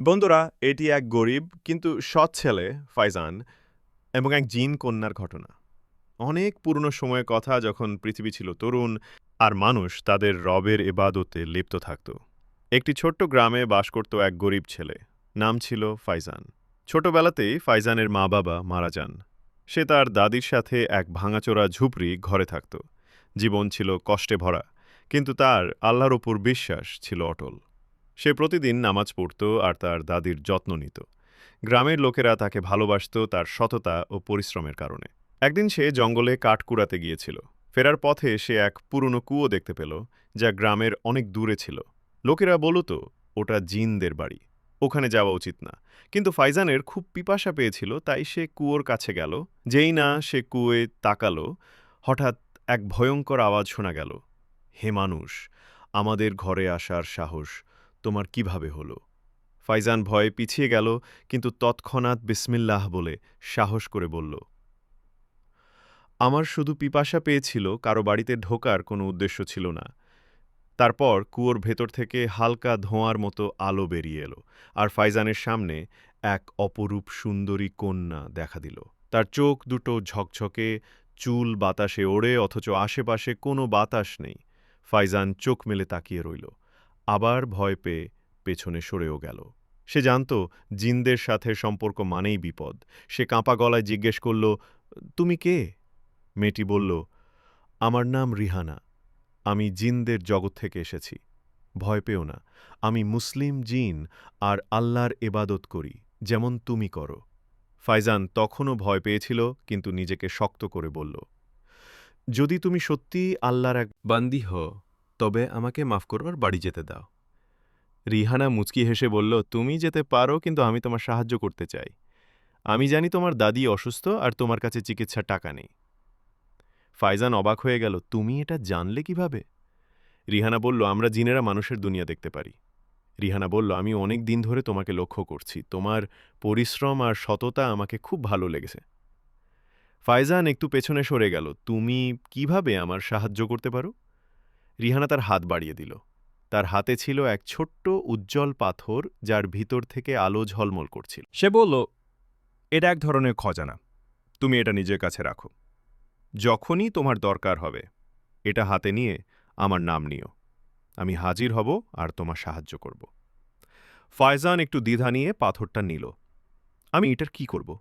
বন্ধুরা, এটি এক গরিব কিন্তু সৎ ছেলে ফাইজান এবং এক জিন কন্যার ঘটনা। অনেক পুরনো সময়ের কথা যখন পৃথিবী ছিল তরুণ আর মানুষ তাদের রবের এবাদতে লিপ্ত থাকত। একটি ছোট্ট গ্রামে বাস করত এক গরিব ছেলে, নাম ছিল ফাইজান। ছোটবেলাতেই ফাইজানের মা বাবা মারা যান। সে তার দাদির সাথে এক ভাঙাচোরা ঝুপড়ি ঘরে থাকত। জীবন ছিল কষ্টে ভরা, কিন্তু তার আল্লাহর ওপর বিশ্বাস ছিল অটল। সে প্রতিদিন নামাজ পড়ত আর তার দাদির যত্ন নিত। গ্রামের লোকেরা তাকে ভালোবাসত তার সততা ও পরিশ্রমের কারণে। একদিন সে জঙ্গলে কাঠ কুড়াতে গিয়েছিল। ফেরার পথে সে এক পুরনো কুয়ো দেখতে পেল, যা গ্রামের অনেক দূরে ছিল। লোকেরা বলত, ওটা জিনদের বাড়ি। ওখানে যাওয়া উচিত না। কিন্তু ফাইজানের খুব পিপাসা পেয়েছিল, তাই সে কুয়োর কাছে গেল। যেই না সে কুয়ে তাকালো, হঠাৎ এক ভয়ঙ্কর আওয়াজ শোনা গেল, হে মানুষ, আমাদের ঘরে আসার সাহস তোমার কীভাবে হলো? ফাইজান ভয়ে পিছিয়ে গেল, কিন্তু তৎক্ষণাৎ বিসমিল্লাহ বলে সাহস করে বলল, আমার শুধু পিপাসা পেয়েছিল, কারও বাড়িতে ঢোকার কোনো উদ্দেশ্য ছিল না। তারপর কুয়োর ভেতর থেকে হালকা ধোঁয়ার মতো আলো বেরিয়ে এলো, আর ফাইজানের সামনে এক অপরূপ সুন্দরী কন্যা দেখা দিল। তার চোখ দুটো ঝকঝকে, চুল বাতাসে ওড়ে, অথচ আশেপাশে কোনো বাতাস নেই। ফাইজান চোখ মেলে তাকিয়ে রইল। আবার ভয় পেয়ে পেছনে সরেও গেল। সে জানত জিনদের সাথে সম্পর্ক মানেই বিপদ। সে কাঁপা গলায় জিজ্ঞেস করল, তুমি কে? মেয়েটি বলল, আমার নাম রিহানা। আমি জিনদের জগৎ থেকে এসেছি। ভয় পেও না। আমি মুসলিম জিন আর আল্লাহর এবাদত করি, যেমন তুমি করো। ফাইজান তখনও ভয় পেয়েছিল, কিন্তু নিজেকে শক্ত করে বলল, যদি তুমি সত্যিই আল্লাহর এক বান্দি হো তবে আমাকে মাফ করবার বাড়ি যেতে দাও। রিহানা মুচকি হেসে বলল, তুমি যেতে পারো, কিন্তু আমি তোমার সাহায্য করতে চাই। আমি জানি তোমার দাদি অসুস্থ আর তোমার কাছে চিকিৎসার টাকা নেই। ফাইজান অবাক হয়ে গেল, তুমি এটা জানলে কীভাবে? রিহানা বলল, আমরা জিনেরা মানুষের দুনিয়া দেখতে পারি। রিহানা বলল, আমি অনেক দিন ধরে তোমাকে লক্ষ্য করছি। তোমার পরিশ্রম আর সততা আমাকে খুব ভালো লেগেছে। ফাইজান একটু পেছনে সরে গেল, তুমি কীভাবে আমার সাহায্য করতে পারো? রিহানা তার হাত বাড়িয়ে দিল। তার হাতে ছিল এক ছোট্ট উজ্জ্বল পাথর যার ভিতর থেকে আলো ঝলমল করছিল। সে বলল, এটা এক ধরনের খজানা। তুমি এটা নিজের কাছে রাখো। যখনই তোমার দরকার হবে, এটা হাতে নিয়ে আমার নাম নিও। আমি হাজির হব আর তোমার সাহায্য করব ফায়জান একটু দ্বিধা নিয়ে পাথরটা নিল। আমি এটার কি করব?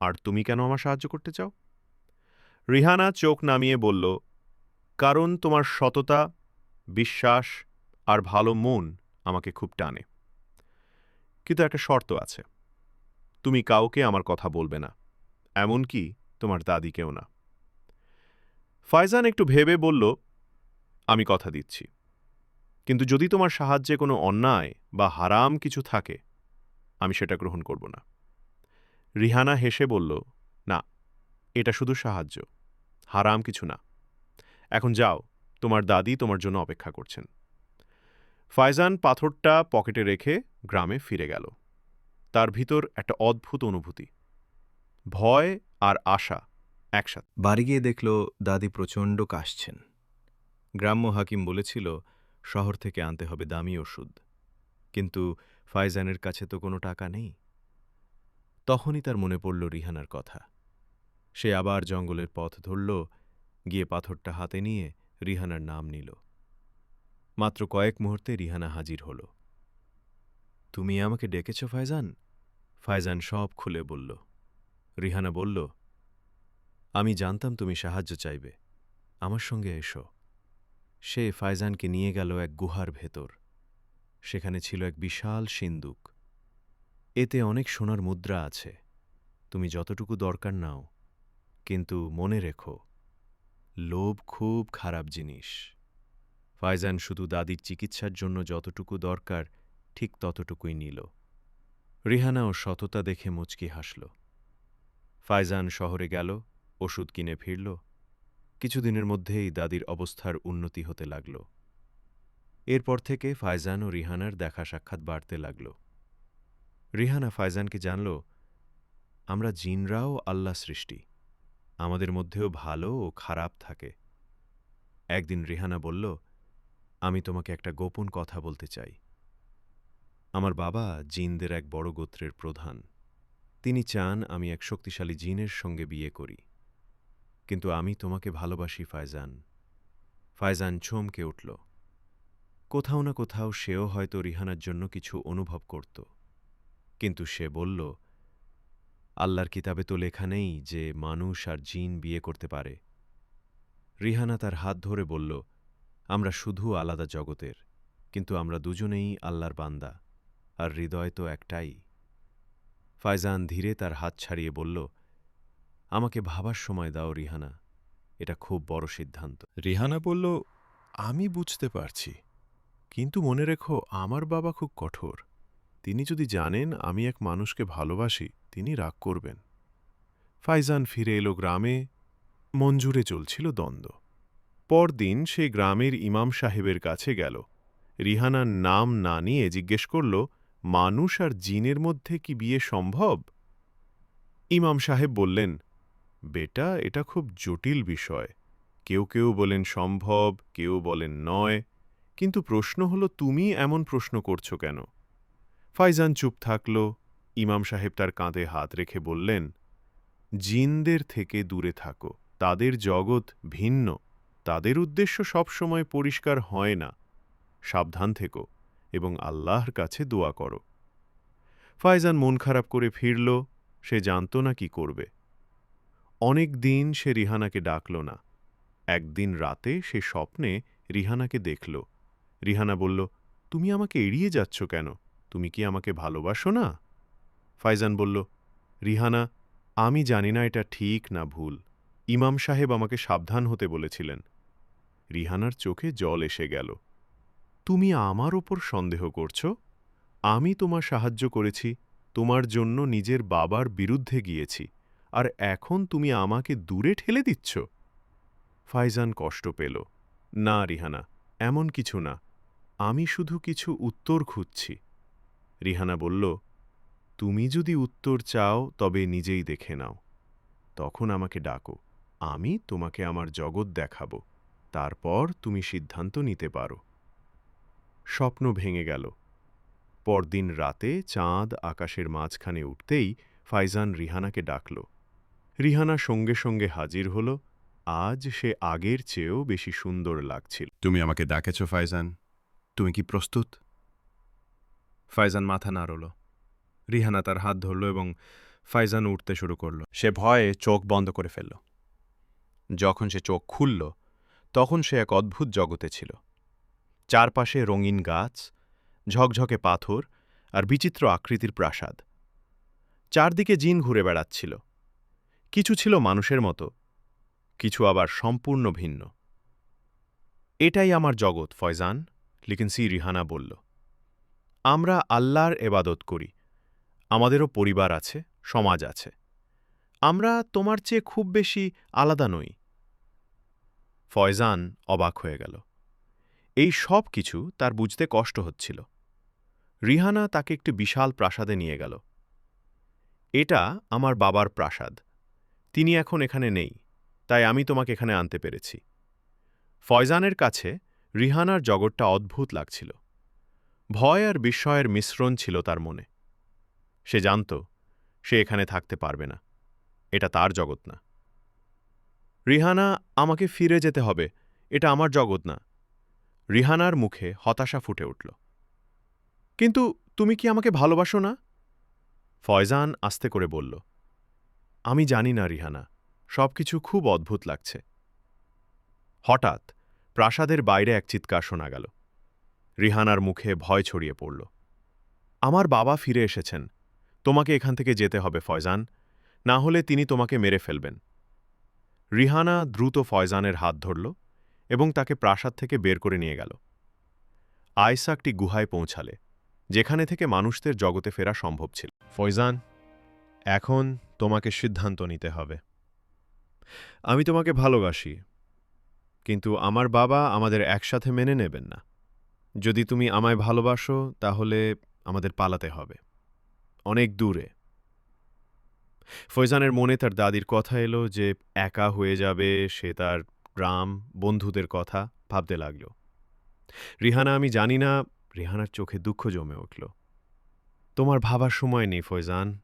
আর তুমি কেন আমার সাহায্য করতে চাও রিহানা চোখ নামিয়ে বলল কারণ তোমার সততা, বিশ্বাস আর ভালো মন আমাকে খুব টানে। কিন্তু একটা শর্ত আছে। তুমি কাউকে আমার কথা বলবে না, এমনকি তোমার দাদিকেও না। ফায়জান একটু ভেবে বলল, আমি কথা দিচ্ছি। কিন্তু যদি তোমার সাহায্যে কোনো অন্যায় বা হারাম কিছু থাকে, আমি সেটা গ্রহণ করব না। রিহানা হেসে বলল, না, এটা শুধু সাহায্য, হারাম কিছু না। এখন যাও, তোমার দাদি তোমার জন্য অপেক্ষা করছেন। ফায়জান পাথরটা পকেটে রেখে গ্রামে ফিরে গেল। তার ভিতর একটা অদ্ভুত অনুভূতি, ভয় আর আশা একসাথে। বাড়ি গিয়ে দেখল দাদি প্রচণ্ড কাশছেন। গ্রাম্য হাকিম বলেছিল, শহর থেকে আনতে হবে দামি ওষুধ। কিন্তু ফায়জানের কাছে তো কোনো টাকা নেই। তখনই তার মনে পড়ল রিহানার কথা। সে আবার জঙ্গলের পথ ধরল গিয়ে পাথরটা হাতে নিয়ে রিহানার নাম নিল। মাত্র কয়েক মুহূর্তে রিহানা হাজির হল। তুমি আমাকে ডেকেছ, ফাইজান? ফায়জান সব খুলে বলল। রিহানা বলল, আমি জানতাম তুমি সাহায্য চাইবে। আমার সঙ্গে এসো। সে ফায়জানকে নিয়ে গেল এক গুহার ভেতর। সেখানে ছিল এক বিশাল সিন্দুক। এতে অনেক সোনার মুদ্রা আছে। তুমি যতটুকু দরকার নাও, কিন্তু মনে রেখো লোভ খুব খারাপ জিনিস। ফাইজান শুধু দাদির চিকিৎসার জন্য যতটুকু দরকার, ঠিক ততটুকুই নিল। রিহানা ও সততা দেখে মুচকি হাসল। ফাইজান শহরে গেল, ওষুধ কিনে ফিরল। কিছুদিনের মধ্যেই দাদির অবস্থার উন্নতি হতে লাগল। এরপর থেকে ফাইজান ও রিহানার দেখা সাক্ষাৎ বাড়তে লাগল। রিহানা ফাইজানকে জানল, আমরা জিনরাও আল্লাহ সৃষ্টি। আমাদের মধ্যেও ভালো ও খারাপ থাকে। একদিন রিহানা বলল, আমি তোমাকে একটা গোপন কথা বলতে চাই। আমার বাবা জিনদের এক বড় গোত্রের প্রধান। তিনি চান আমি এক শক্তিশালী জিনের সঙ্গে বিয়ে করি। কিন্তু আমি তোমাকে ভালোবাসি, ফায়জান। ফায়জান চমকে উঠল। কোথাও না কোথাও সেও হয়তো রিহানার জন্য কিছু অনুভব করত। কিন্তু সে বলল আল্লাহর কিতাবে তো লেখা নেই যে মানুষ আর জিন বিয়ে করতে পারে। রিহানা তার হাত ধরে বলল, আমরা শুধু আলাদা জগতের, কিন্তু আমরা দুজনেই আল্লাহর বান্দা, আর হৃদয় তো একটাই। ফায়জান ধীরে তার হাত ছাড়িয়ে বলল, আমাকে ভাবার সময় দাও রিহানা, এটা খুব বড় সিদ্ধান্ত। রিহানা বলল, আমি বুঝতে পারছি, কিন্তু মনে রেখো আমার বাবা খুব কঠোর। তিনি যদি জানেন আমি এক মানুষকে ভালোবাসি তিনি রাগ করবেন। ফাইজান ফিরে এলো গ্রামে, মঞ্জুরে চলছিল দ্বন্দ্ব। পরদিন সে গ্রামের ইমাম সাহেবের কাছে গেল। রিহানার নাম না নিয়ে জিজ্ঞেস করল, মানুষ আর জিনের মধ্যে কি বিয়ে সম্ভব? ইমাম সাহেব বললেন, বেটা, এটা খুব জটিল বিষয়। কেউ কেউ বলেন সম্ভব, কেউ বলেন নয়। কিন্তু প্রশ্ন হলো, তুমি এমন প্রশ্ন করছ কেন? ফাইজান চুপ থাকল ইমাম সাহেব তার কাঁধে হাত রেখে বললেন, জিনদের থেকে দূরে থাকো। তাদের জগৎ ভিন্ন। তাদের উদ্দেশ্য সবসময় পরিষ্কার হয় না। সাবধান থেকো এবং আল্লাহর কাছে দোয়া করো ফায়জান মন খারাপ করে ফিরল, সে জানত না কি করবে। অনেক দিন সে রিহানাকে ডাকল না। একদিন রাতে সে স্বপ্নে রিহানাকে দেখল। রিহানা বলল, তুমি আমাকে এড়িয়ে যাচ্ছ কেন? তুমি কি আমাকে ভালোবাসো না? ফাইজান বলল, রিহানা, আমি জানি না এটা ঠিক না ভুল। ইমাম সাহেব আমাকে সাবধান হতে বলেছিলেন। রিহানার চোখে জল এসে গেল। তুমি আমার ওপর সন্দেহ করছ? আমি তোমার সাহায্য করেছি, তোমার জন্য নিজের বাবার বিরুদ্ধে গিয়েছি, আর এখন তুমি আমাকে দূরে ঠেলে দিচ্ছ? ফাইজান কষ্ট পেল। না রিহানা, এমন কিছু না। আমি শুধু কিছু উত্তর খুঁজছি। রিহানা বলল তুমি যদি উত্তর চাও তবে নিজেই দেখে নাও। তখন আমাকে ডাকো আমি তোমাকে আমার জগৎ দেখাব তারপর তুমি সিদ্ধান্ত নিতে পারো। স্বপ্ন ভেঙে গেল। পরদিন রাতে চাঁদ আকাশের মাঝখানে উঠতেই ফাইজান রিহানাকে ডাকল। রিহানা সঙ্গে সঙ্গে হাজির হল আজ সে আগের চেয়েও বেশি সুন্দর লাগছিল। তুমি আমাকে ডাকেছ ফাইজান তুমি কি প্রস্তুত? ফাইজান মাথা নাড়ল। রিহানা তার হাত ধরল এবং ফাইজান উঠতে শুরু করল। সে ভয়ে চোখ বন্ধ করে ফেলল। যখন সে চোখ খুলল, তখন সে এক অদ্ভুত জগতে ছিল। চারপাশে রঙিন গাছ, ঝকঝকে পাথর আর বিচিত্র আকৃতির প্রাসাদ। চারদিকে জিন ঘুরে বেড়াচ্ছিল। কিছু ছিল মানুষের মতো, কিছু আবার সম্পূর্ণ ভিন্ন। এটাই আমার জগৎ, ফয়জান লিকেন্সি রিহানা বলল। আমরা আল্লাহর এবাদত করি। আমাদেরও পরিবার আছে, সমাজ আছে। আমরা তোমার চেয়ে খুব বেশি আলাদা নই। ফয়জান অবাক হয়ে গেল। এই সব কিছু তার বুঝতে কষ্ট হচ্ছিল। রিহানা তাকে একটি বিশাল প্রাসাদে নিয়ে গেল। এটা আমার বাবার প্রাসাদ। তিনি এখন এখানে নেই, তাই আমি তোমাকে এখানে আনতে পেরেছি। ফয়জানের কাছে রিহানার জগৎটা অদ্ভুত লাগছিল। ভয় আর বিস্ময়ের মিশ্রণ ছিল তার মনে। সে জানত, সে এখানে থাকতে পারবে না। এটা তার জগৎ না। রিহানা, আমাকে ফিরে যেতে হবে। এটা আমার জগৎ না। রিহানার মুখে হতাশা ফুটে উঠল। কিন্তু তুমি কি আমাকে ভালোবাসো না? ফয়জান আস্তে করে বলল, আমি জানি না রিহানা, সবকিছু খুব অদ্ভুত লাগছে। হঠাৎ প্রাসাদের বাইরে এক চিৎকার শোনা গেল। রিহানার মুখে ভয় ছড়িয়ে পড়ল। আমার বাবা ফিরে এসেছেন তোমাকে এখান থেকে যেতে হবে, ফয়জান। না হলে তিনি তোমাকে মেরে ফেলবেন। রিহানা দ্রুত ফয়জানের হাত ধরল এবং তাকে প্রাসাদ থেকে বের করে নিয়ে গেল। আয়সা একটি গুহায় পৌঁছালে, যেখানে থেকে মানুষদের জগতে ফেরা সম্ভব ছিল। ফয়জান, এখন তোমাকে সিদ্ধান্ত নিতে হবে। আমি তোমাকে ভালোবাসি, কিন্তু আমার বাবা আমাদের একসাথে মেনে নেবেন না। যদি তুমি আমায় ভালোবাসো, তাহলে আমাদের পালাতে হবে। অনেক দূরে। ফৈজানের মনে তার দাদির কথা এলো যে একা হয়ে যাবে, সে তার গ্রাম বন্ধুদের কথা ভাবতে লাগল। রিহানা, আমি জানি না, রিহানার চোখে দুঃখ জমে উঠল। তোমার ভাবার সময় নেই ফয়জান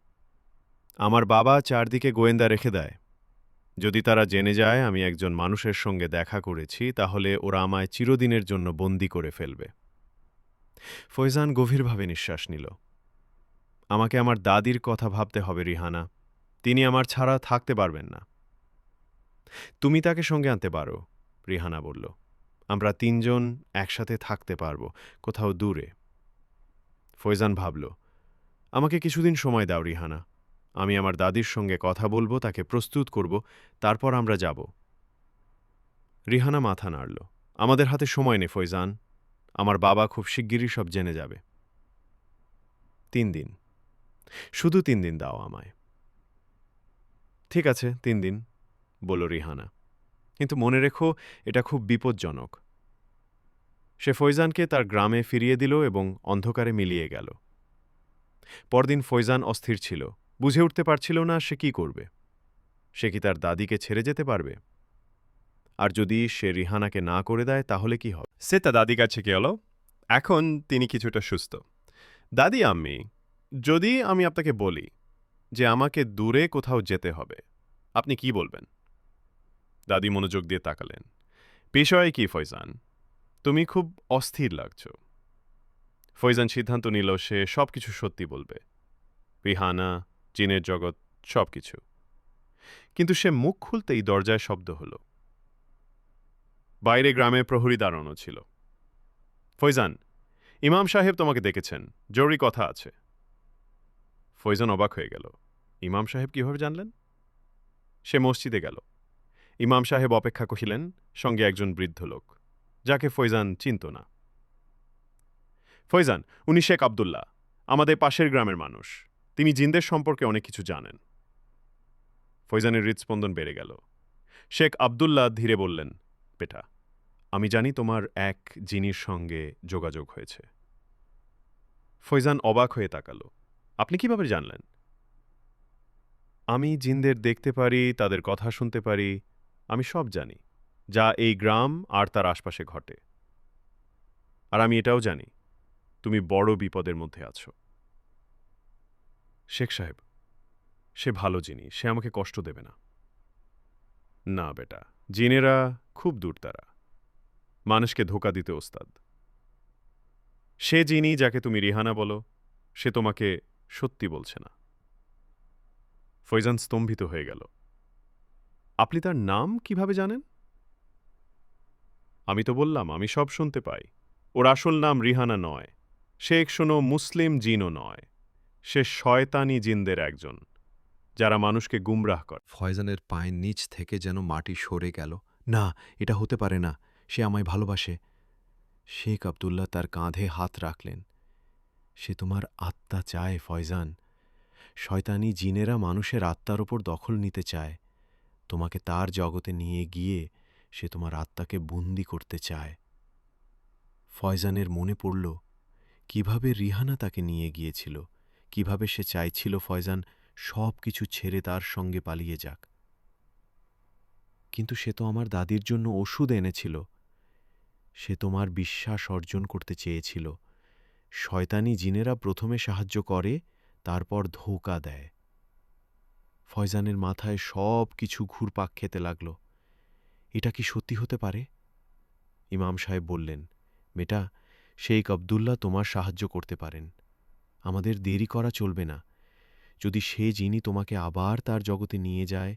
আমার বাবা চারদিকে গোয়েন্দা রেখে দেয়। যদি তারা জেনে যায় আমি একজন মানুষের সঙ্গে দেখা করেছি, তাহলে ওরা আমায় চিরদিনের জন্য বন্দি করে ফেলবে। ফয়জান গভীরভাবে নিঃশ্বাস নিল। আমাকে আমার দাদির কথা ভাবতে হবে, রিহানা। তিনি আমার ছাড়া থাকতে পারবেন না। তুমি তাকে সঙ্গে আনতে পারো, রিহানা বলল। আমরা তিনজন একসাথে থাকতে পারব, কোথাও দূরে। ফৈজান ভাবল, আমাকে কিছুদিন সময় দাও, রিহানা। আমি আমার দাদির সঙ্গে কথা বলব, তাকে প্রস্তুত করব, তারপর আমরা যাব। রিহানা মাথা নাড়ল, আমাদের হাতে সময় নেই, ফৈজান। আমার বাবা খুব শিগগিরই সব জেনে যাবে। তিন দিন। শুধু তিন দিন দাও আমায়। ঠিক আছে, তিন দিন, বলল রিহানা। কিন্তু মনে রেখো, এটা খুব বিপজ্জনক। সে ফৈজানকে তার গ্রামে ফিরিয়ে দিল এবং অন্ধকারে মিলিয়ে গেল। পরদিন ফৈজান অস্থির ছিল। বুঝে উঠতে পারছিল না সে কি করবে। সে কি তার দাদিকে ছেড়ে যেতে পারবে? আর যদি সে রিহানাকে না করে দেয়, তাহলে কি হবে? সে তা দাদি কাছে গেল। এখন তিনি কিছুটা সুস্থ। দাদি, আম্মি যদি আমি আপনাকে বলি যে আমাকে দূরে কোথাও যেতে হবে, আপনি কি বলবেন? দাদি মনোযোগ দিয়ে তাকালেন। বিষয় কি ফয়জান তুমি খুব অস্থির লাগছ। ফয়জান সিদ্ধান্ত নিল সে সব কিছু সত্যি বলবে। রিহানা, চীনের জগৎ সব কিছু কিন্তু সে মুখ খুলতেই দরজায় শব্দ হলো। বাইরে গ্রামে প্রহরী দাঁড়ানো ছিল। ফৈজান ইমাম সাহেব তোমাকে দেখেছেন, জরুরি কথা আছে। ফৈজান অবাক হয়ে গেল। ইমাম সাহেব কীভাবে জানলেন? সে মসজিদে গেল। ইমাম সাহেব অপেক্ষা কহিলেন, সঙ্গে একজন বৃদ্ধ লোক, যাকে ফৈজান চিনত না। ফৈজান, উনি শেখ আবদুল্লাহ, আমাদের পাশের গ্রামের মানুষ। তিনি জিন্দের সম্পর্কে অনেক কিছু জানেন। ফৈজানের হৃদস্পন্দন বেড়ে গেল। শেখ আবদুল্লাহ ধীরে বললেন, বেটা, আমি জানি তোমার এক জিনির সঙ্গে যোগাযোগ হয়েছে। ফৈজান অবাক হয়ে তাকালো। আপনি কীভাবে জানলেন? আমি জিনদের দেখতে পারি, তাদের কথা শুনতে পারি, আমি সব জানি, যা এই গ্রাম আর তার আশপাশে ঘটে। আর আমি এটাও জানি, তুমি বড় বিপদের মধ্যে আছো। শেখ সাহেব, সে ভালো জিনিস সে আমাকে কষ্ট দেবে না। না বেটা, জিনেরা খুব দূর তারা। মানুষকে ধোকা দিতে ওস্তাদ। সে যিনি যাকে তুমি রিহানা বলো, সে তোমাকে সত্যি বলছে না। ফৈজান স্তম্ভিত হয়ে গেল। আপনি তার নাম কীভাবে জানেন? আমি তো বললাম, আমি সব শুনতে পাই। ওর আসল নাম রিহানা নয়। সে এক শোনো মুসলিম জিনও নয়। সে শয়তানি জিনদের একজন, যারা মানুষকে গুমরাহ করে। ফয়জানের পায়ের নিচ থেকে যেন মাটি সরে গেল। না, এটা হতে পারে না। সে আমায় ভালোবাসে। শেখ আবদুল্লাহ তার কাঁধে হাত রাখলেন। সে তোমার আত্মা চায়, ফয়জান। শয়তানি জিনেরা মানুষের আত্মার ওপর দখল নিতে চায়। তোমাকে তার জগতে নিয়ে গিয়ে সে তোমার আত্মাকে বন্দি করতে চায়। ফয়জানের মনে পড়ল, কীভাবে রিহানা তাকে নিয়ে গিয়েছিল? কীভাবে সে চাইছিল ফয়জান সব কিছু ছেড়ে তার সঙ্গে পালিয়ে যাক? কিন্তু সে তো আমার দাদির জন্য ওষুধ এনেছিল। সে তোমার বিশ্বাস অর্জন করতে চেয়েছিল। শয়তানি জিনেরা প্রথমে সাহায্য করে, তারপর ধোকা দেয়। ফয়জানের মাথায় সব কিছু ঘুরপাক খেতে লাগল। এটা কি সত্যি হতে পারে? ইমাম সাহেব বললেন, মেটা, শেখ আবদুল্লাহ তোমার সাহায্য করতে পারেন। আমাদের দেরি করা চলবে না। যদি সে যিনি তোমাকে আবার তার জগতে নিয়ে যায়,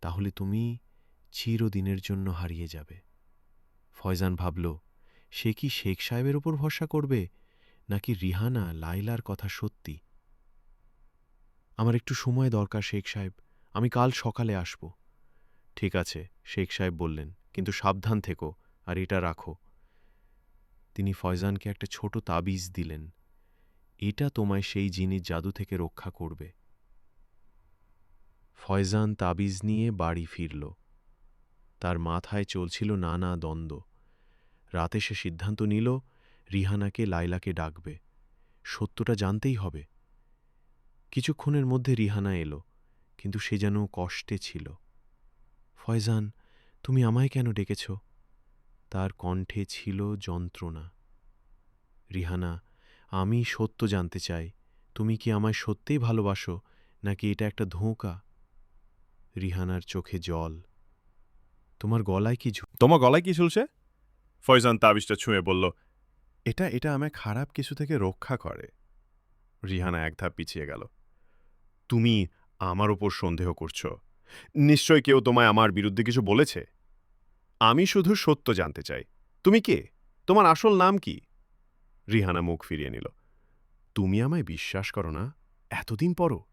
তাহলে তুমি চিরদিনের জন্য হারিয়ে যাবে। ফয়জান ভাবল, সে কি শেখ সাহেবের ওপর ভরসা করবে? নাকি রিহানা লাইলার কথা সত্যি? আমার একটু সময় দরকার, শেখ সাহেব। আমি কাল সকালে আসব। ঠিক আছে, শেখ সাহেব বললেন, কিন্তু সাবধান থেকো আর এটা রাখো। তিনি ফয়জানকে একটা ছোট তাবিজ দিলেন। এটা তোমায় সেই জিনিস জাদু থেকে রক্ষা করবে। ফয়জান তাবিজ নিয়ে বাড়ি ফিরল। তার মাথায় চলছিল নানা দ্বন্দ্ব। রাতে সে সিদ্ধান্ত নিল রিহানাকে লাইলাকে ডাকবে, সত্যটা জানতেই হবে। কিছুক্ষণের মধ্যে রিহানা এলো, কিন্তু সে যেন কষ্টে ছিল। ফয়জান, তুমি আমায় কেন ডেকেছ? তার কণ্ঠে ছিল যন্ত্রণা। রিহানা, আমি সত্য জানতে চাই, তুমি কি আমায় সত্যিই ভালোবাসো, নাকি এটা একটা ধোঁকা? রিহানার চোখে জল। তোমার গলায় কি তোমার গলায় কি ঝুলছে? ফয়জান তাবিজটা ছুঁয়ে বলল এটা এটা আমায় খারাপ কিছু থেকে রক্ষা করে। রিহানা এক ধাপ পিছিয়ে গেল। তুমি আমার ওপর সন্দেহ করছ। নিশ্চয় কেউ তোমায় আমার বিরুদ্ধে কিছু বলেছে? আমি শুধু সত্য জানতে চাই। তুমি কে? তোমার আসল নাম কি? রিহানা মুখ ফিরিয়ে নিল। তুমি আমায় বিশ্বাস করো না? এতদিন পরও?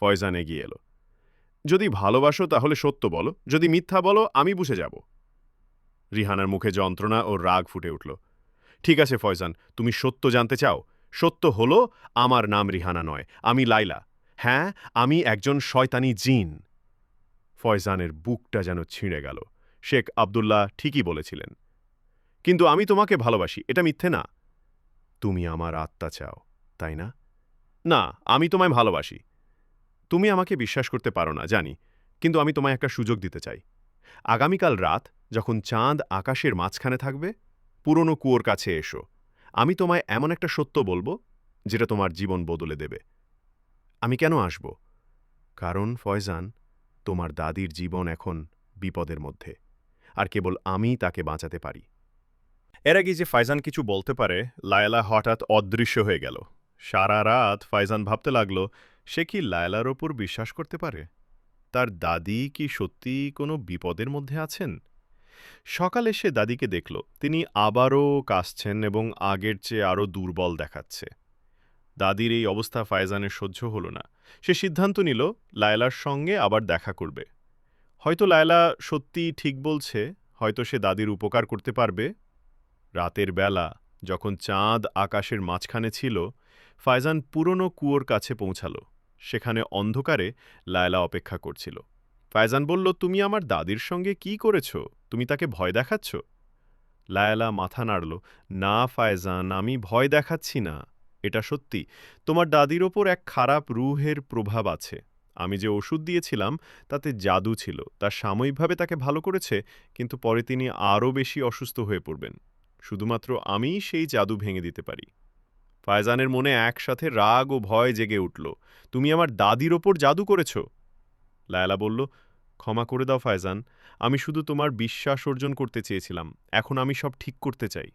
ফয়জান এগিয়ে এলো। যদি ভালোবাসো তাহলে সত্য বলো। যদি মিথ্যা বলো, আমি বুঝে যাব। রিহানার মুখে যন্ত্রণা ও রাগ ফুটে উঠল। ঠিক আছে ফয়জান তুমি সত্য জানতে চাও? সত্য হলো, আমার নাম রিহানা নয়, আমি লাইলা হ্যাঁ আমি একজন শয়তানি জিন। ফয়জানের বুকটা যেন ছিঁড়ে গেল। শেখ আবদুল্লাহ ঠিকই বলেছিলেন। কিন্তু আমি তোমাকে ভালোবাসি, এটা মিথ্যে না। তুমি আমার আত্মা চাও, তাই না? না, আমি তোমায় ভালোবাসি। তুমি আমাকে বিশ্বাস করতে পারো না, জানি। কিন্তু আমি তোমায় একটা সুযোগ দিতে চাই। আগামীকাল রাত, যখন চাঁদ আকাশের মাঝখানে থাকবে পুরনো কুয়োর কাছে এসো। আমি তোমায় এমন একটা সত্য বলব, যেটা তোমার জীবন বদলে দেবে। আমি কেন আসব? কারণ, ফয়জান, তোমার দাদির জীবন এখন বিপদের মধ্যে, আর কেবল আমি তাকে বাঁচাতে পারি। এর আগে যে ফাইজান কিছু বলতে পারে, লায়লা হঠাৎ অদৃশ্য হয়ে গেল। সারা রাত ফাইজান ভাবতে লাগল, সে কি লায়লার ওপর বিশ্বাস করতে পারে? তার দাদি কি সত্যি কোনো বিপদের মধ্যে আছেন? সকালে সে দাদিকে দেখল, তিনি আবারও কাশছেন এবং আগের চেয়ে আরও দুর্বল দেখাচ্ছে। দাদির এই অবস্থা ফায়জানের সহ্য হল না। সে সিদ্ধান্ত নিল, লায়লার সঙ্গে আবার দেখা করবে। হয়তো লায়লা সত্যি ঠিক বলছে, হয়তো সে দাদির উপকার করতে পারবে। রাতের বেলা, যখন চাঁদ আকাশের মাঝখানে ছিল, ফায়জান পুরনো কুয়োর কাছে পৌঁছাল। সেখানে অন্ধকারে লায়লা অপেক্ষা করছিল। ফায়জান বলল, তুমি আমার দাদির সঙ্গে কি করেছ? তুমি তাকে ভয় দেখাচ্ছ? লায়লা মাথা নাড়ল, না ফায়জান, আমি ভয় দেখাচ্ছি না। এটা সত্যি। তোমার দাদির ওপর এক খারাপ রুহের প্রভাব আছে। আমি যে ওষুধ দিয়েছিলাম, তাতে জাদু ছিল। তা সাময়িকভাবে তাকে ভালো করেছে, কিন্তু পরে তিনি আরও বেশি অসুস্থ হয়ে পড়বেন। শুধুমাত্র আমিই সেই জাদু ভেঙে দিতে পারি। ফায়জানের মনে একসাথে রাগ ও ভয় জেগে উঠল, তুমি আমার দাদির ওপর জাদু করেছ? লায়লা বলল, ক্ষমা করে দাও ফায়জান আমি শুধু তোমার বিশ্বাস অর্জন করতে চেয়েছিলাম, এখন আমি সব ঠিক করতে চাই।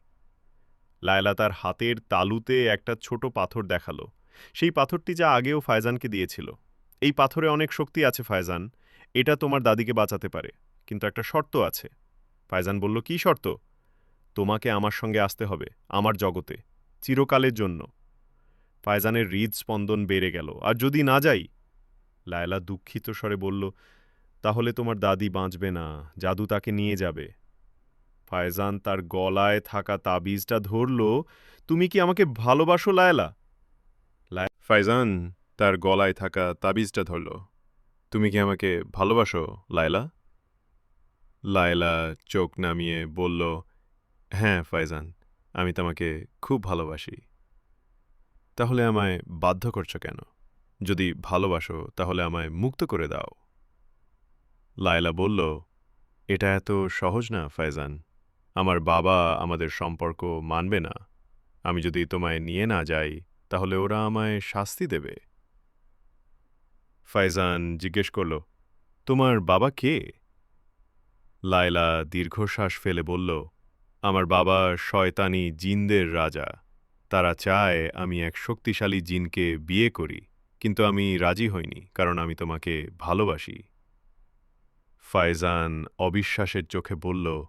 লায়লা তার হাতের তালুতে একটা ছোট পাথর দেখাল। সেই পাথরটি যা আগেও ফায়জানকে দিয়েছিল। এই পাথরে অনেক শক্তি আছে ফায়জান এটা তোমার দাদিকে বাঁচাতে পারে, কিন্তু একটা শর্ত আছে। ফায়জান বলল, কি শর্ত? তোমাকে আমার সঙ্গে আসতে হবে, আমার জগতে, চিরকালের জন্য। ফায়জানের হৃদস্পন্দন বেড়ে গেল, আর যদি না যাই লায়লা দুঃখিত স্বরে বলল, তাহলে তোমার দাদি বাঁচবে না, জাদু তাকে নিয়ে যাবে। ফায়জান তার গলায় থাকা তাবিজটা ধরল, তুমি কি আমাকে ভালোবাসো, লায়লা? ফায়জান তার গলায় থাকা তাবিজটা ধরল, তুমি কি আমাকে ভালোবাসো, লায়লা? লায়লা চোখ নামিয়ে বলল হ্যাঁ ফায়জান, আমি তোমাকে খুব ভালোবাসি। তাহলে আমায় বাধ্য করছ কেন? যদি ভালোবাসো, তাহলে আমায় মুক্ত করে দাও। লায়লা বলল, এটা এত সহজ না ফায়জান আমার বাবা আমাদের সম্পর্ক মানবে না। আমি যদি তোমায় নিয়ে না যাই, তাহলে ওরা আমায় শাস্তি দেবে। ফায়জান জিজ্ঞেস করল, তোমার বাবা কে? লায়লা দীর্ঘশ্বাস ফেলে বলল, আমার বাবা শয়তানি জিনদের রাজা। তারা চায় আমি এক শক্তিশালী জিনকে বিয়ে করি। কিন্তু আমি রাজি হইনি, কারণ আমি তোমাকে ভালোবাসি। ফায়জান অবিশ্বাসের চোখে বলল,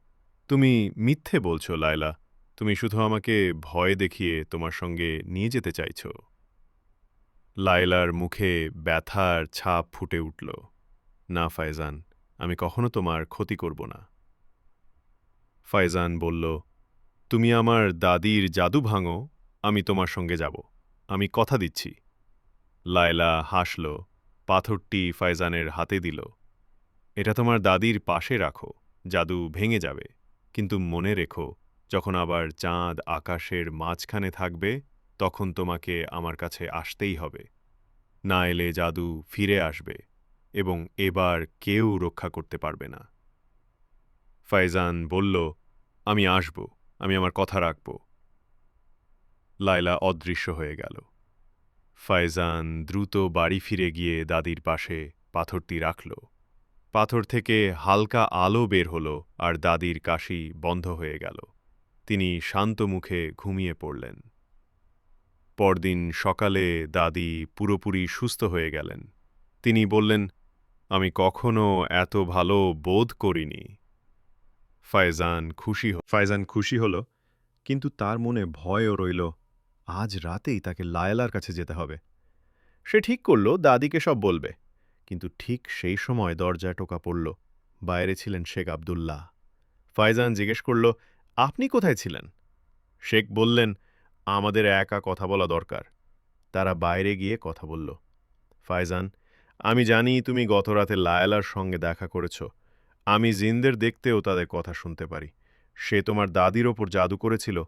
তুমি মিথ্যে বলছো, লায়লা। তুমি শুধু আমাকে ভয় দেখিয়ে তোমার সঙ্গে নিয়ে যেতে চাইছ। লায়লার মুখে ব্যথার ছাপ ফুটে উঠল, না, ফায়জান, আমি কখনো তোমার ক্ষতি করব না। ফায়জান বলল, তুমি আমার দাদির জাদু ভাঙো, আমি তোমার সঙ্গে যাব। আমি কথা দিচ্ছি। লায়লা হাসল, পাথরটি ফায়জানের হাতে দিল। এটা তোমার দাদির পাশে রাখো, জাদু ভেঙে যাবে। কিন্তু মনে রেখো, যখন আবার চাঁদ আকাশের মাঝখানে থাকবে, তখন তোমাকে আমার কাছে আসতেই হবে। না এলে জাদু ফিরে আসবে এবং এবার কেউ রক্ষা করতে পারবে না। ফাইজান বলল, আমি আসব, আমি আমার কথা রাখব। লায়লা অদৃশ্য হয়ে গেল। ফায়জান দ্রুত বাড়ি ফিরে গিয়ে দাদির পাশে পাথরটি রাখল। পাথর থেকে হালকা আলো বের হল আর দাদির কাশি বন্ধ হয়ে গেল। তিনি শান্ত মুখে ঘুমিয়ে পড়লেন। পরদিন সকালে দাদি পুরোপুরি সুস্থ হয়ে গেলেন। তিনি বললেন, আমি কখনো এত ভালো বোধ করিনি। ফায়জান খুশি ফায়জান খুশি হল, কিন্তু তার মনে ভয়ও রইল। আজ রাতেই তাকে লায়লার কাছে যেতে হবে। সে ঠিক করল, দাদিকে সব বলবে। কিন্তু ঠিক সেই সময় দরজায় টোকা পড়ল। বাইরে ছিলেন শেখ আবদুল্লাহ। ফায়জান জিজ্ঞেস করল, আপনি কোথায় ছিলেন? শেখ বললেন, আমাদের একা কথা বলা দরকার। তারা বাইরে গিয়ে কথা বলল। ফায়জান আমি জানি তুমি গতরাতে লায়লার সঙ্গে দেখা করেছ। আমি জিনদের দেখতেও তাদের কথা শুনতে পারি। সে তোমার দাদির ওপর জাদু করেছিল।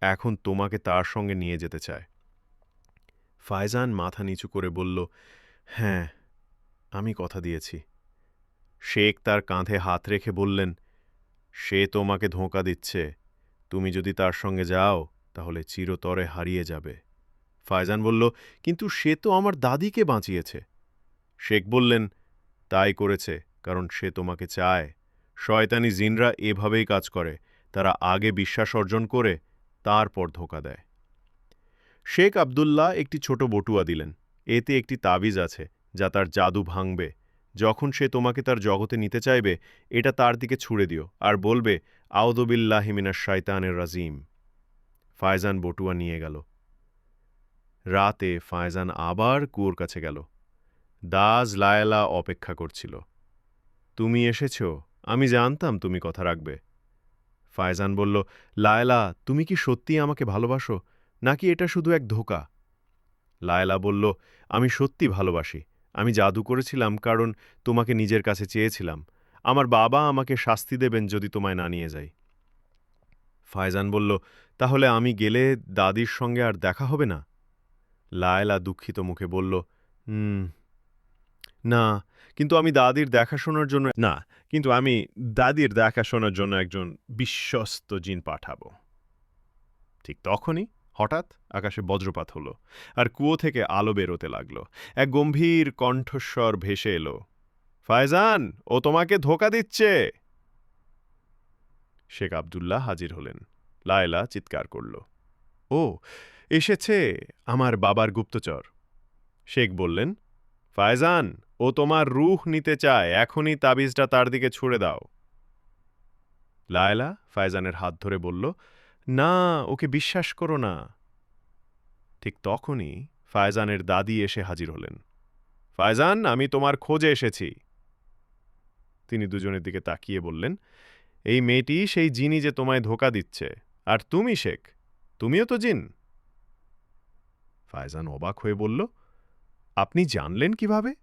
এখন তোমাকে তার সঙ্গে নিয়ে যেতে চায়। ফায়জান মাথা নিচু করে বলল হ্যাঁ আমি কথা দিয়েছি। শেখ তার কাঁধে হাত রেখে বললেন, সে তোমাকে ধোঁকা দিচ্ছে। তুমি যদি তার সঙ্গে যাও, তাহলে চিরতরে হারিয়ে যাবে। ফায়জান বলল, কিন্তু সে তো আমার দাদিকে বাঁচিয়েছে। শেখ বললেন, তাই করেছে, কারণ সে তোমাকে চায়। শয়তানি জিনরা এভাবেই কাজ করে। তারা আগে বিশ্বাস অর্জন করে তারপর ধোকা দেয়। শেখ আবদুল্লাহ একটি ছোট বটুয়া দিলেন। এতে একটি তাবিজ আছে, যা তার জাদু ভাঙবে। যখন সে তোমাকে তার জগতে নিতে চাইবে, এটা তার দিকে ছুড়ে দিও আর বলবে আউদবিল্লাহিমিনা শাইতানের রাজিম। ফায়জান বটুয়া নিয়ে গেল। রাতে ফায়জান আবার কুয়োর কাছে গেল। দাজ লায়লা অপেক্ষা করছিল। তুমি এসেছ, আমি জানতাম তুমি কথা রাখবে। ফায়জান বলল, লায়লা, তুমি কি সত্যি আমাকে ভালোবাসো? নাকি এটা শুধু এক ধোকা? লায়লা বলল, আমি সত্যি ভালোবাসি। আমি জাদু করেছিলাম কারণ তোমাকে নিজের কাছে চেয়েছিলাম। আমার বাবা আমাকে শাস্তি দেবেন যদি তোমায় না নিয়ে যাই। ফায়জান বলল, তাহলে আমি গেলে দাদির সঙ্গে আর দেখা হবে না? লায়লা দুঃখিত মুখে বলল হুম না, কিন্তু আমি দাদির দেখাশোনার জন্য, না, কিন্তু আমি দাদির দেখাশোনার জন্য একজন বিশ্বস্ত জিন পাঠাবো। ঠিক তখনই হঠাৎ আকাশে বজ্রপাত হলো আর কুয়ো থেকে আলো বেরোতে লাগল। এক গম্ভীর কণ্ঠস্বর ভেসে এলো, ফায়জান, ও তোমাকে ধোকা দিচ্ছে! শেখ আবদুল্লাহ হাজির হলেন। লায়লা চিৎকার করল, ও, এসেছে আমার বাবার গুপ্তচর। শেখ বললেন, ফায়জান ও তোমার রুহ নিতে চায়, এখনই তাবিজটা তার দিকে ছুড়ে দাও। লায়লা ফায়জানের হাত ধরে বলল, না, ওকে বিশ্বাস করো না। ঠিক তখনই ফায়জানের দাদি এসে হাজির হলেন। ফায়জান, আমি তোমার খোঁজে এসেছি। তিনি দুজনের দিকে তাকিয়ে বললেন, এই মেয়েটি সেই জিনি যে তোমায় ধোকা দিচ্ছে। আর তুমি, শেখ, তুমিও তো জিন। ফায়জান অবাক হয়ে বলল, আপনি জানলেন কীভাবে?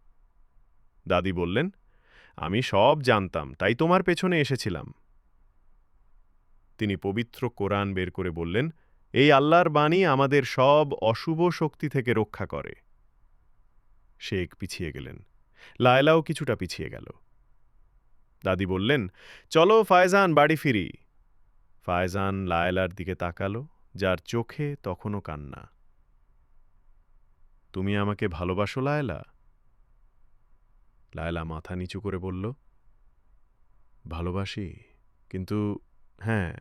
দাদি বললেন, আমি সব জানতাম, তাই তোমার পেছনে এসেছিলাম। তিনি পবিত্র কোরআন বের করে বললেন, এই আল্লাহর বাণী আমাদের সব অশুভ শক্তি থেকে রক্ষা করে। শেখ পিছিয়ে গেলেন। লায়লাও কিছুটা পিছিয়ে গেল। দাদি বললেন, চলো ফায়জান, বাড়ি ফিরি। ফায়জান লায়লার দিকে তাকালো, যার চোখে তখনও কান্না। তুমি আমাকে ভালোবাসো, লায়লা? লায়লা মাথা নিচু করে বলল, ভালোবাসি, কিন্তু হ্যাঁ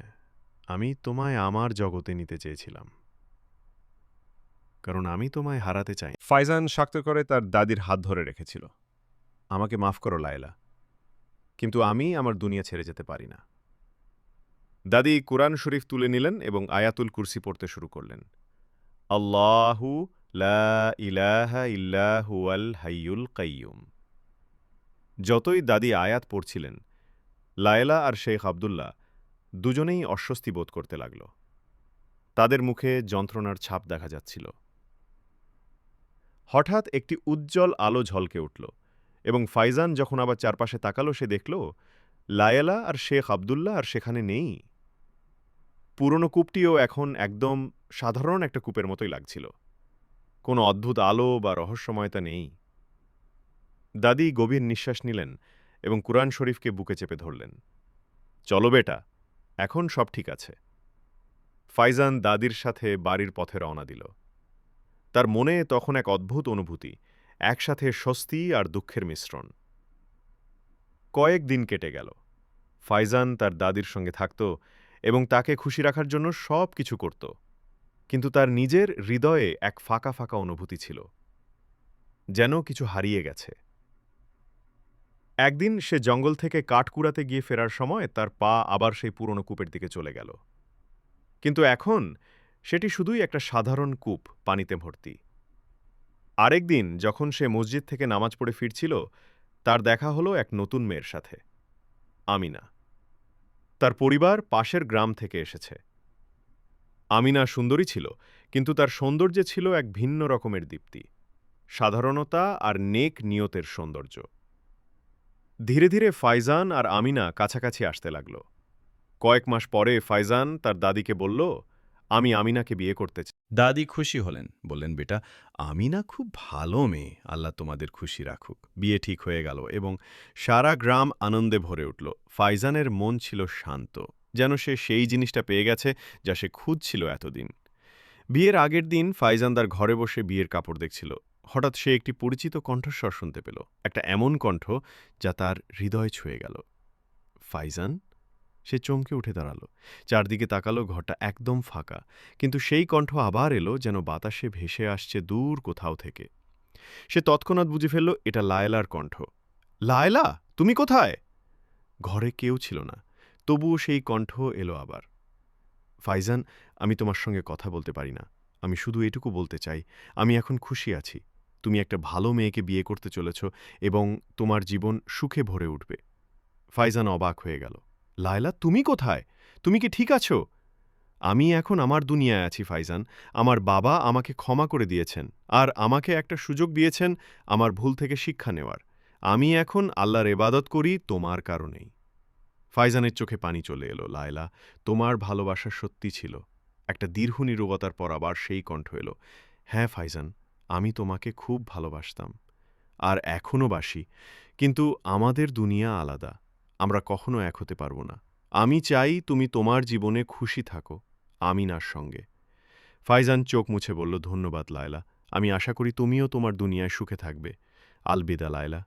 আমি তোমায় আমার জগতে নিতে চেয়েছিলাম। কারণ আমি তোমায় হারাতে চাই ফাইজান শক্ত করে তার দাদির হাত ধরে রেখেছিল। আমাকে মাফ করো লায়লা, কিন্তু আমি আমার দুনিয়া ছেড়ে যেতে পারি না। দাদি কুরআন শরীফ তুলে নিলেন এবং আয়াতুল কুরসি পড়তে শুরু করলেন। আল্লাহু লা ইলাহা ইল্লাহু আল হাইয়ুল কাইয়ুম। যতই দাদি আয়াত পড়ছিলেন, লায়লা আর শেখ আবদুল্লাহ দুজনেই অস্বস্তি বোধ করতে লাগল। তাদের মুখে যন্ত্রণার ছাপ দেখা যাচ্ছিল। হঠাৎ একটি উজ্জ্বল আলো ঝলকে উঠল এবং ফাইজান যখন আবার চারপাশে তাকালো, সে দেখল, লায়লা আর শেখ আবদুল্লাহ আর সেখানে নেই। পুরনো কূপটিও এখন একদম সাধারণ একটা কূপের মতোই লাগছিল। কোনো অদ্ভুত আলো বা রহস্যময়তা নেই। দাদি গভীর নিঃশ্বাস নিলেন এবং কুরআন শরীফকে বুকে চেপে ধরলেন। চলো বেটা, এখন সব ঠিক আছে। ফাইজান দাদির সাথে বাড়ির পথে রওনা দিল। তার মনে তখন এক অদ্ভুত অনুভূতি, একসাথে স্বস্তি আর দুঃখের মিশ্রণ। কয়েক দিন কেটে গেল। ফাইজান তার দাদির সঙ্গে থাকত এবং তাকে খুশি রাখার জন্য সব কিছু করত। কিন্তু তার নিজের হৃদয়ে এক ফাঁকা ফাঁকা অনুভূতি ছিল। যেন কিছু হারিয়ে গেছে। একদিন সে জঙ্গল থেকে কাঠ কুড়াতে গিয়ে ফেরার সময় তার পা আবার সেই পুরনো কূপের দিকে চলে গেল। কিন্তু এখন সেটি শুধুই একটা সাধারণ কূপ, পানিতে ভর্তি। আরেকদিন যখন সে মসজিদ থেকে নামাজ পড়ে ফিরছিল, তার দেখা হলো এক নতুন মেয়ের সাথে, আমিনা। তার পরিবার পাশের গ্রাম থেকে এসেছে। আমিনা সুন্দরী ছিল, কিন্তু তার সৌন্দর্যে ছিল এক ভিন্ন রকমের দীপ্তি। সাধারণতা আর নেক নিয়তের সৌন্দর্য। ধীরে ধীরে ফাইজান আর আমিনা কাছাকাছি আসতে লাগল। কয়েক মাস পরে ফাইজান তার দাদিকে বলল, আমি আমিনাকে বিয়ে করতে চাই দাদি খুশি হলেন, বললেন, বেটা, আমিনা খুব ভালো মেয়ে, আল্লাহ তোমাদের খুশি রাখুক। বিয়ে ঠিক হয়ে গেল এবং সারা গ্রাম আনন্দে ভরে উঠল। ফাইজানের মন ছিল শান্ত, যেন সে সেই জিনিসটা পেয়ে গেছে যা সে খুঁজছিল এতদিন। বিয়ের আগের দিন ফাইজান তার ঘরে বসে বিয়ের কাপড় দেখছিল। হঠাৎ সে একটি পরিচিত কণ্ঠস্বর শুনতে পেল। একটা এমন কণ্ঠ যা তার হৃদয় ছুঁয়ে গেল। ফাইজান? সে চমকে উঠে দাঁড়াল। চারদিকে তাকালো, ঘরটা একদম ফাঁকা। কিন্তু সেই কণ্ঠ আবার এলো যেন বাতাসে ভেসে আসছে দূর কোথাও থেকে। সে তৎক্ষণাৎ বুঝে ফেলল, এটা লায়লার কণ্ঠ। লায়লা, তুমি কোথায়? ঘরে কেউ ছিল না। তবুও সেই কণ্ঠ এলো আবার। ফাইজান, আমি তোমার সঙ্গে কথা বলতে পারি না। আমি শুধু এটুকু বলতে চাই, আমি এখন খুশি আছি। তুমি একটা ভালো মেয়েকে বিয়ে করতে চলেছ এবং তোমার জীবন সুখে ভরে উঠবে। ফাইজান অবাক হয়ে গেল। লায়লা, তুমি কোথায়? তুমি কি ঠিক আছো? আমি এখন আমার দুনিয়ায় আছি, ফাইজান। আমার বাবা আমাকে ক্ষমা করে দিয়েছেন আর আমাকে একটা সুযোগ দিয়েছেন আমার ভুল থেকে শিক্ষা নেওয়ার। আমি এখন আল্লাহর এবাদত করি তোমার কারণেই। ফাইজানের চোখে পানি চলে এলো। লায়লা, তোমার ভালোবাসা সত্যি ছিল। একটা দীর্ঘ নিরবতার পর আবার সেই কণ্ঠ এলো। হ্যাঁ ফাইজান আমি তোমাকে খুব ভালোবাসতাম। আর এখনও বাসি। কিন্তু আমাদের দুনিয়া আলাদা। আমরা কখনো এক হতে পারব না। আমি চাই তুমি তোমার জীবনে খুশি থাকো। আমিনার সঙ্গে। ফাইজান চোখ মুছে বলল, ধন্যবাদ, লায়লা। আমি আশা করি তুমিও তোমার দুনিয়ায় সুখে থাকবে। আলবিদা, লায়লা।